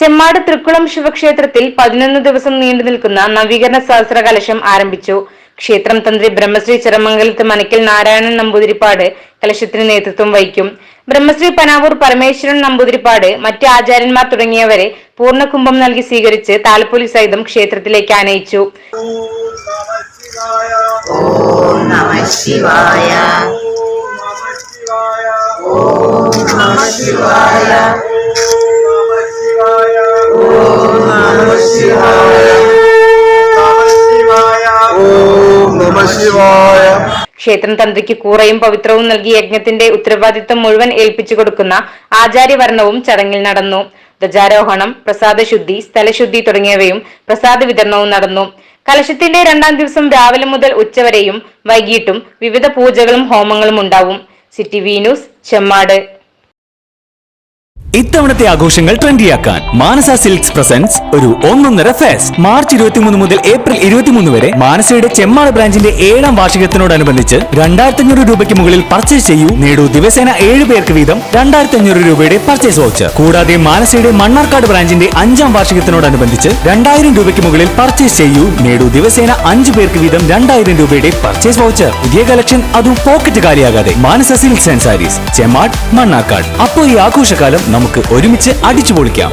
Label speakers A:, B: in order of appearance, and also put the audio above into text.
A: ചെമ്മാട് തൃക്കുളം ശിവക്ഷേത്രത്തിൽ പതിനൊന്ന് ദിവസം നീണ്ടു നിൽക്കുന്ന നവീകരണ സഹസ്ര കലശം ആരംഭിച്ചു. ക്ഷേത്രം തന്ത്രി ബ്രഹ്മശ്രീ ചിറമംഗലത്ത് മനക്കിൽ നാരായണൻ നമ്പൂതിരിപ്പാട് കലശത്തിന് നേതൃത്വം വഹിക്കും. ബ്രഹ്മശ്രീ പനാവൂർ പരമേശ്വരൻ നമ്പൂതിരിപ്പാട് മറ്റ് ആചാര്യന്മാർ തുടങ്ങിയവരെ പൂർണകുംഭം നൽകി സ്വീകരിച്ച് താലപ്പൊലി സഹിതം ക്ഷേത്രത്തിലേക്ക് ആനയിച്ചു.
B: ശിവായ.
C: ഓം ശിവായ
A: ക്ഷേത്രം തന്ത്രിക്ക് കൂറയും പവിത്രവും നൽകി യജ്ഞത്തിന്റെ ഉത്തരവാദിത്തം മുഴുവൻ ഏൽപ്പിച്ചു കൊടുക്കുന്ന ആചാര്യവർണവും ചടങ്ങിൽ നടന്നു. ധ്വജാരോഹണം പ്രസാദശുദ്ധി സ്ഥലശുദ്ധി തുടങ്ങിയവയും പ്രസാദ വിതരണവും നടന്നു. കലശത്തിന്റെ രണ്ടാം ദിവസം രാവിലെ മുതൽ ഉച്ചവരെയും വൈകിട്ടും വിവിധ പൂജകളും ഹോമങ്ങളും ഉണ്ടാവും. City V news Chemmad.
D: ഇത്തവണത്തെ ആഘോഷങ്ങൾ ട്രെൻഡിയാക്കാൻ മാനസ സിൽക്സ് പ്രസൻസ് ഒരു ഒന്നൊന്നര ഫെസ്റ്റ്. മാർച്ച് ഇരുപത്തിമൂന്ന് മുതൽ ഏപ്രിൽ ഇരുപത്തിമൂന്ന് വരെ മാനസയുടെ ചെമ്മാട് ബ്രാഞ്ചിന്റെ ഏഴാം വാർഷികത്തിനോടനുബന്ധിച്ച് രണ്ടായിരത്തി അഞ്ഞൂറ് രൂപയ്ക്ക് മുകളിൽ പർച്ചേസ് ചെയ്യൂ. നേടൂ ദിവസേന ഏഴ് പേർക്ക് വീതം രണ്ടായിരത്തി അഞ്ഞൂറ് രൂപയുടെ പർച്ചേസ് വൗച്ചർ കൂടാതെ മാനസയുടെ മണ്ണാർക്കാട് ബ്രാഞ്ചിന്റെ അഞ്ചാം വാർഷികത്തിനോടനുബന്ധിച്ച് രണ്ടായിരം രൂപയ്ക്ക് മുകളിൽ പർച്ചേസ് ചെയ്യൂ. നേടൂ ദിവസേന അഞ്ച് പേർക്ക് വീതം രണ്ടായിരം രൂപയുടെ പർച്ചേസ് വൗച്ചർ പുതിയ കളക്ഷൻ അതും pocket കാലിയാകാതെ. Manasa silks and sarees Chemmad Mannarkkad. അപ്പോൾ ഈ ആഘോഷകാലം നമുക്ക് ഒരുമിച്ച് അടിച്ചു പൊളിക്കാം.